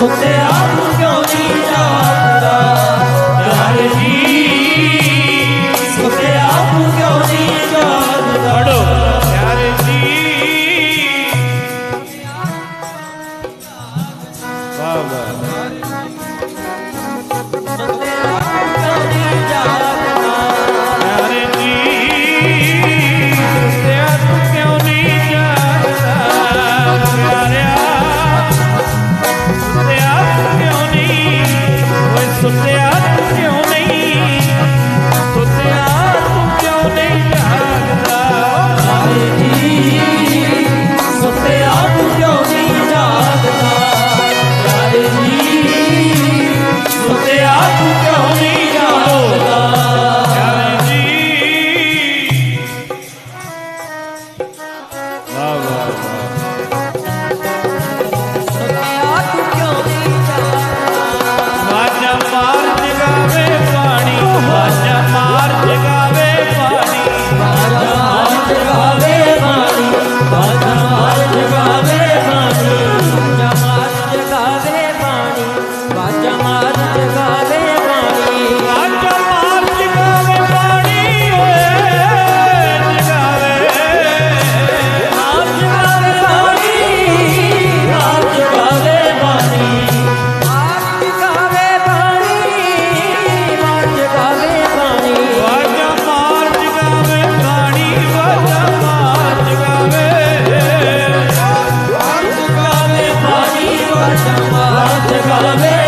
ਸੁਤਿਆ ਨੂੰ ਕਿਉਂ ਨਹੀਂ ਜਾਗਦਾ ਯਾਰ ਜੀ ਸੁਤਿਆ ਨੂੰ ਕਿਉਂ ਨਹੀਂ ਜਾਗਦਾ ਪੜੋ ਯਾਰ ਜੀ। ਵਾਹ ਵਾਹ। ਸੁੱਤਿਆ ਤੂੰ ਕਿਉਂ ਨਹੀਂ? ਸੁੱਤਿਆ ਤੂੰ ਕਿਉਂ ਨਹੀਂ ਜਾਗਦਾ? ਸੁੱਤਿਆ ਤੂੰ ਕਿਉਂ ਨਹੀਂ ਜਾਗਦਾ? ਯਾਰੇ ਜੀ ਸੁੱਤਿਆ ਤੂੰ ਕਿਉਂ ਨਹੀਂ ਜਾਗਦਾ? ਯਾਰੇ ਜੀ। ਵਾਹ ਵਾਹ। I'm on, come on.